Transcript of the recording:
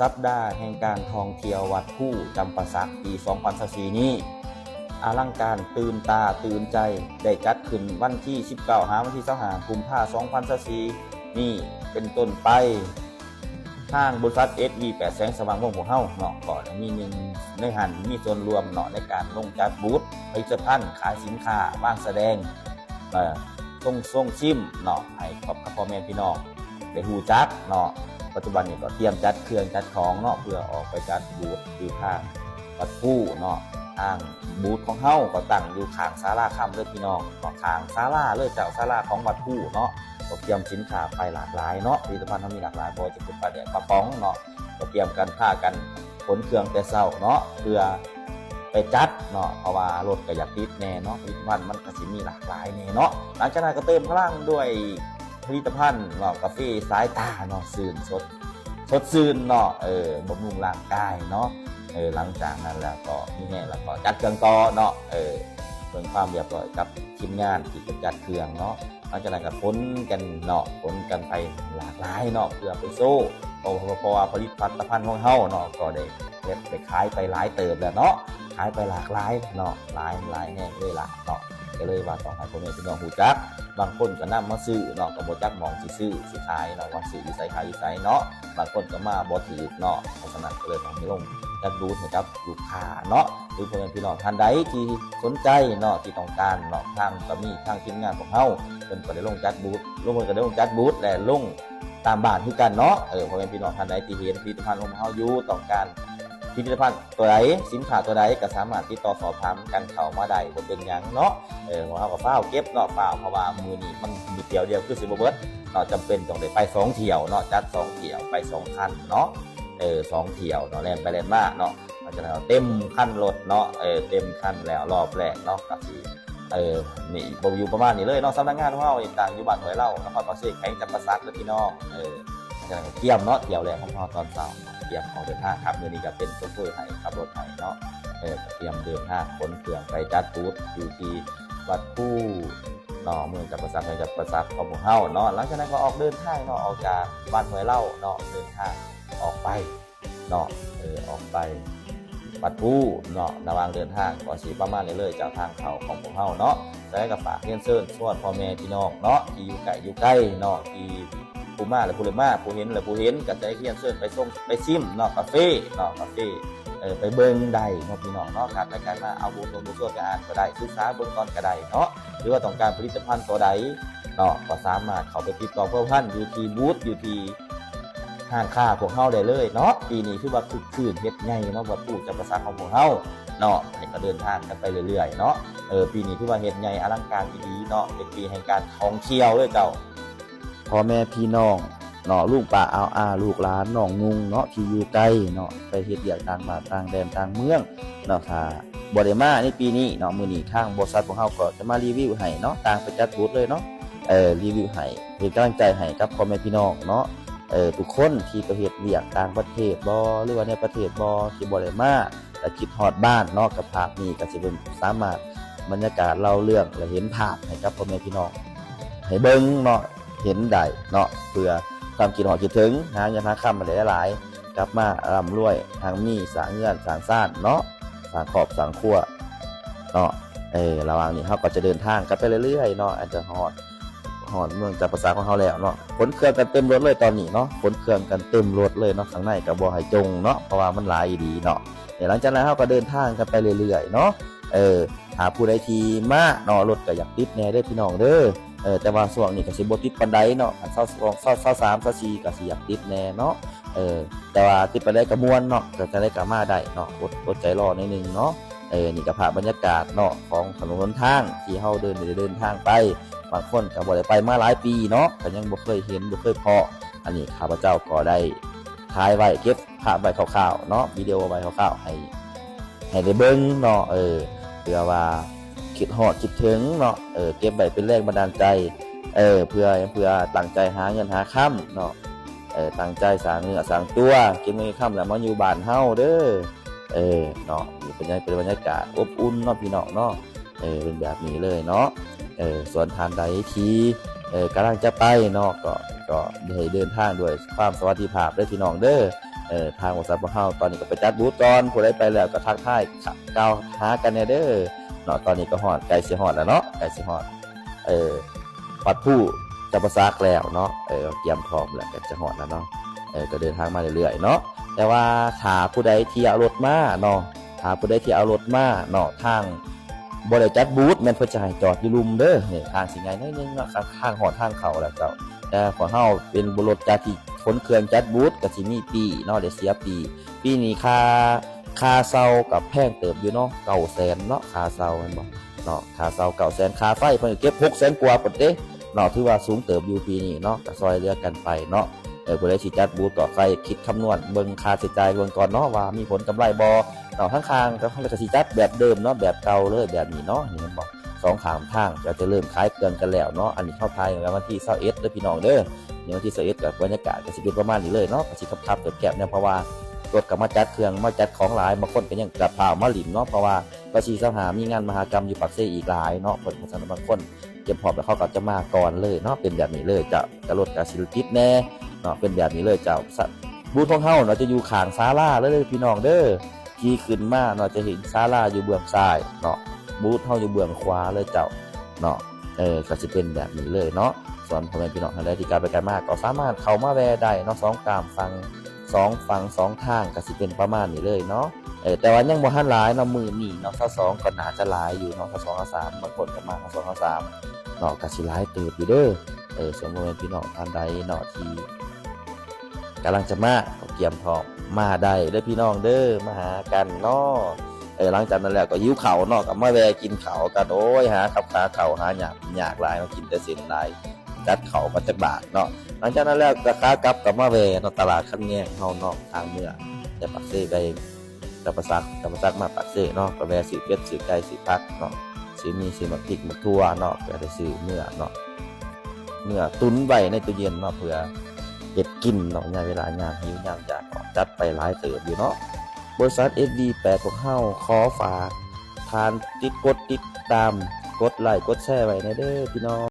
สัปดาห์แห่งการทองเที่ยววัดผู้จำปาสักปี2024นี้อลังการตื่นตาตื่นใจได้จัดขึ้นวันที่ 19หาวันที่25กุมภาพันธ์2024นี่เป็นต้นไปทางบริษัท SV8 แสงสว่างวงของเฮาเนาะก่อนมีหนึ่งในหันมีส่วนรวมเนาะในการลงจัดบูธผลิตภัณฑ์ขายสินค้าว่างแสดงเอ่อส่งส่งชิมเนาะให้กับพ่อแม่พี่น้องได้ฮู้จักเนาะ ปัจจุบันนี่ก็เตรียมจัดเครื่องจัดของเนาะเพื่อออกไปจัดบูธอยู่ทางวัดผู้เนาะทางบูธของเฮาก็ตั้งอยู่ข้างศาลาค่ำเลยพี่น้องเนาะข้างศาลาเลยจ้าศาลาของวัดผู้เนาะก็เตรียมสินค้าไปหลากหลายเนาะผลิตภัณฑ์เขามีหลากหลายบ่จะเป็นปลาแดกปลาป๋องเนาะก็เตรียมกันผ้ากันขนเครื่องแต่เช้าเนาะเพื่อไปจัดเนาะเพราะว่ารถก็อยากติดแน่เนาะผลิตภัณฑ์มันก็สิมีหลากหลายแน่เนาะหลังจากนั้นก็เติมพลังด้วย ผลิตภัณฑ์เนาะกาแฟสายตาเนาะซื่นสดสดซื่นเนาะเออบำรุงร่างกายเนาะเออหลังจากนั้นแล้วก็นี่แน่แล้วก็จัดเครื่องต่อเนาะเออเพิ่งความเรียบร้อยกับทีมงานที่จะจัดเครื่องเนาะหลังจากนั้นก็พ้นกันเนาะพ้นกันไปหลากหลายเนาะเพื่อไปโซ่เพราะเพราะว่าผลิตภัณฑ์ของเฮาเนาะก็ได้เก็บไปขายไปหลายเติบแล้วเนาะขายไปหลากหลายเนาะหลายหลายแห่งเลยล่ะเนาะ ก็เลยว่าต้องให้พ่อแม่พี่น้องฮู้จัก บางคนก็นำมาซื้อเนาะก็บ่จักหมองสิซื้อสิขายเนาะว่าซื้ออยู่ไสขายอยู่ไสเนาะบางคนก็มาบ่ถือเนาะเพราะฉะนั้นก็เลยต้องไปลงจัดบูธให้กับลูกค้าเนาะหรือพ่อแม่พี่น้องท่านใดที่สนใจเนาะที่ต้องการเนาะทางก็มีทางทีมงานของเฮาเพิ่นก็ได้ลงจัดบูธลงเพิ่นก็ได้ลงจัดบูธและลงตามบ้านคือกันเนาะเออพ่อแม่พี่น้องท่านใดที่เห็นผลิตภัณฑ์ของเฮาอยู่ต้องการ ผลิตภัณฑ์ตัวใดสินค้าตัวใดก็สามารถติดต่อสอบถามกันเข้ามาได้บ่เป็นหยังเนาะเออของเราก็เฝ้าเก็บเนาะเฝ้าเพราะว่ามือนี้มันมีเที่ยวเดียวคือสิบเบิร์ดเนาะจำเป็นต้องได้ไปสองเที่ยวเนาะจัดสองเที่ยวไปสองคันเนาะเออสองเที่ยวเนาะแล่นไปแล่นมาเนาะเพราะฉะนั้นเอาเต็มคันรถเนาะเออเต็มคันแล้วรอบแรกเนาะกับที่เออนี่บอยู่ประมาณนี้เลยเนาะสำนักงานของเราต่างอยู่บ้านหอยเล่านครปฐมเสกแข่งจับประซักเลยพี่น้องเออเพราะฉะนั้นก็เตรียมเนาะเที่ยวแรกของเราตอนเช้า เตรียมออกเดินทางครับมือนี้ก็เป็นโชเฟอร์ให้ขับรถให้เนาะเออเตรียมเดินทางขนเครื่องไปจัดบูธอยู่ที่วัดผู้เนาะเมืองจับประสักเมืองจับประสักของหมู่เฮาเนาะหลังจากนั้นก็ออกเดินทางเนาะออกจากบ้านหวยเล่าเนาะเดินทางออกไปเนาะเออออกไปวัดผู้เนาะระว่างเดินทางก็สีประมาณนี้เลยจากทางเขาของพวกเฮาเนาะแล้วก็ฝากเรียนเชิญชวนพ่อแม่พี่น้องเนาะที่อยู่ไกลอยู่ใกล้เนาะที่ ผู้มาหรือผู้เลมาผู้เห็นหรือผู้เห็นก็จะให้เรียนเชิญไปส่งไปซิมนาะกาแฟเนาะกาแฟเออไปเบิ่งได้เนาะพี่น้องเนาะครับในการมาเอาบุญบุญส่วกรอ่านก็ได้ศึกษาเบิ่งก่อนก็ได้เนาะหรือว่าต้องการผลิตภัณฑ์ตัวใดเนาะก็สามารถเข้าไปติดต่อเพื่อพันอยู่ที่บูธอยู่ที่ห้างค้าพวกเฮาได้เลยเนาะปีนี้คือว่าคึกคืนเฮ็ดใหญ่เนาะว่าปู่จะประสาของพวกเฮาเนาะนี่ก็เดินทางกันไปเรื่อยๆเนาะเออปีนี้คือว่าเฮ็ดใหญ่อลังการดีๆเนาะเป็นปีแห่งการท่องเที่ยวเลยเจ้า พ่อแม่พี่น้องเนาะลูกป่าเอาอาลูกหลานน้องนุงเนาะที่อยู่ไกลเนาะไปเฮ็ดเวียกต่างบ้าต่างแดนต่างเมืองเนาะค่ะบ่ได้มาในปีนี้เนาะมื้อนี้ทางบริษัทของเฮาก็จะมารีวิวให้เนาะต่างไปจัดบูธเลยเนาะเออรีวิวให้เป็นกำลังใจให้กับพ่อแม่พี่น้องเนาะเออทุกคนที่ไปเฮ็ดเวียกต่างประเทศบ่หรือว่าในประเทศบ่ที่บ่ได้มาแต่คิดฮอดบ้านเนาะกับภาพนี้ก็สิเป็นสามารถบรรยากาศเล่าเรื่องและเห็นภาพให้กับพ่อแม่พี่น้องให้เบิ่งเนาะ เห็นได้เนาะเพื่อความคิดหอคิดถึงหาเงินหาคำมาหลายๆกลับมาร่ำรวยทางมีสางเงื่อนสางซ่านเนาะสางขอบสางครัวเนาะเออระหว่างนี้เขาก็จะเดินทางกันไปเรื่อยๆเนาะอาจจะหอดหอดเมืองจากภาษาของเขาแล้วเนาะขนเครื่องกันเต็มรถเลยตอนนี้เนาะขนเครื่องกันเต็มรถเลยเนาะข้างในกับบอหายจงเนาะเพราะว่ามันหลายดีเนาะเดี๋ยวหลังจากนั้นเขาก็เดินทางกันไปเรื่อยๆเนาะเออหาผู้ใดทีมาเนาะรถก็อยากติดแน่เด้อพี่น้องเด้อ เออแต่ว่าส่วงนี้ก็สิบ่ติดปานใดเนาะอันเศร้าสองเศร้าเศร้าสามเศร้าสี่ก็สิอยากติดแน่เนาะเออแต่ว่าติดปานใดก็ม่วนเนาะก็จะได้กลับมาได้เนาะอดอดใจรอนิดนึงเนาะเออนี่ก็ภาพบรรยากาศเนาะของถนนหนทางที่เฮาเดินเดินทางไปบางคนก็บ่ได้ไปมาหลายปีเนาะก็ยังบ่เคยเห็นบ่เคยพาะอันนี้ข้าพเจ้าก็ได้ถ่ายไว้เก็บภาพไว้คร่าวๆเนาะวิดีโอไว้คร่าวๆให้ให้ได้เบิ่งเนาะเออเพื่อว่า คิดฮอดคิดถึงเนาะเออเก็บไว้เป็นแรงบันดาลใจเออเพื่อเพื่อตั้งใจหาเงินหาค่ำเนาะเออตั้งใจสร้างเนื้อสร้างตัวกินเงินค่ำแล้วมาอยู่บ้านเฮาเด้อเออเนาะนี่เป็นเป็นบรรยากาศอบอุ่นเนาะพี่น้องเนาะเออเป็นแบบนี้เลยเนาะเออส่วนทานใดที่เออกำลังจะไปเนาะก็ก็ให้เดินทางด้วยความสวัสดิภาพเด้พี่น้องเด้อเออทางบริษัทพวกเฮาตอนนี้ก็ไปจัดบูธก่อนผู้ใดไปแล้วก็ทักทายขะก้าวหากันแน่เด้อ เนาะตอนนี้ก็ฮอดใกล้สิฮอดแล้วเนาะใกล้สิฮอดเออวัดผู้จะประซักแล้วเนาะเออเตรียมพร้อมแล้วก็จะฮอดแล้วเนาะเออก็เดินทางมาเรื่อยๆเนาะแต่ว่าถ้าผู้ใดที่เอารถมาเนาะถ้าผู้ใดที่เอารถมาเนาะทางบ่ได้จัดบูธแม่นเพิ่นจะให้จอดอยู่ลุมเด้อนี่ยทางสิไงน้อยนึงเนาะข้างหอดทางเขาแล้วเจ้าแต่ขอเฮาเป็นบรถจากที่ขนเครื่องจัดบูธก็สิมีปีเนาะเดี๋ยวเสียปี ปีนี้ค่า คาเซากับแพงเติบอยู่เนาะเก่าแสนเนาะคาเซาแม่นบ่เนาะคาเซาเก่าแสนคาไฟเพิ่นเก็บ6แสนกว่าปุ่นเด้เนาะถือว่าสูงเติบอยู่ปีนี้เนาะก็ซอยเลือกันไปเนาะเออผู้ใดสิจัดบูธก็ใครคิดคำนวณเบิ่งค่าใช้จ่ายเบิ่งก่อนเนาะว่ามีผลกำไรบ่เนาะข้างๆก็ก็สิจัดแบบเดิมเนาะแบบเก่าเลยแบบนี้เนาะนี่แม่นบ่สองขางทางก็จะเริ่มขายเครื่องกันแล้วเนาะอันนี้เข้าทายกันวันที่21เด้อพี่น้องเด้อเดี๋ยวที่เสด็จกับบรรยากาศก็สิเป็นประมาณนี้เลยเนาะก็สิขับขับๆแกบเนี่ยเพราะว่า รถกับมาจัดเครื่องมาจัดของหลายบางคนก็ยังกระเพามาหลิมเนาะเพราะว่าก็ชีสหามีงานมหากรรมอยู่ปักเซอีกหลายเนาะคนสำหรับบางคนเก็บหอบแล้วเขาก็จะมาก่อนเลยเนาะเป็นแบบนี้เลยจะจะรถกับศิลปิดแน่เนาะเป็นแบบนี้เลยจะบูธของเฮาเนาะจะอยู่ขางศาลาเลยพี่น้องเด้อที่ขึ้นมาเนาะจะเห็นศาลาอยู่เบื้องซ้ายเนาะบูธเฮาอยู่เบื้องขวาเลยเจ้าเนาะเออก็จะเป็นแบบนี้เลยเนาะส่วนพ่อแม่พี่น้องท่านใดที่การไปไกันมากก็สามารถเข้ามาแวะได้เนาะสองกามฟัง สองฟังสองทางก็สิเป็นประมาณนี้เลยเนาะเออแต่ว่ายังบ่ทันหลายเนาะมือนี่เนาะถ้าสองก็น่าจะหลายอยู่เนาะถ้าสองกับสามบางคนก็มาถ้าสองกับสามเนาะก็สิหลายเติบอยู่เด้อเออส่วนพ่อแม่พี่น้องท่านใดเนาะที่กำลังจะมาก็เตรียมพร้อมมาได้เด้อพี่น้องเด้อมาหากันเนาะเออหลังจากนั้นแล้วก็ยิ้วเขาวเนาะก็มาแวะกินเขาวกันโอ้ยหาขับขาเขาวหาหยากหยากหลายมากินแต่เส้นหลาย จัดเขามาจากบาทเนาะหลังจากนั้นแล้วก็ค้ากลับกับมาเวเนาะตลาดคันแง่เฮาเนาะทางเมื่อแต่ปักเซ่ไปตะประซักตะประซักมาปักเซ่เนาะก็แวะซื้อเป็ดซื้อไก่ซื้อผักเนาะซื้อมีซื้อมาพริกมาทั่วเนาะก็ได้ซื้อเมื่อเนาะเมื่อตุนไว้ในตู้เย็นเนาะเพื่อเก็บกินเนาะยามเวลายามหิวยามอยากจัดไปหลายเติบอยู่เนาะบริษัท SD 8พวกเฮาขอฝากทานติดกดติดตามกดไลค์กดแชร์ไว้ในเด้อพี่น้อง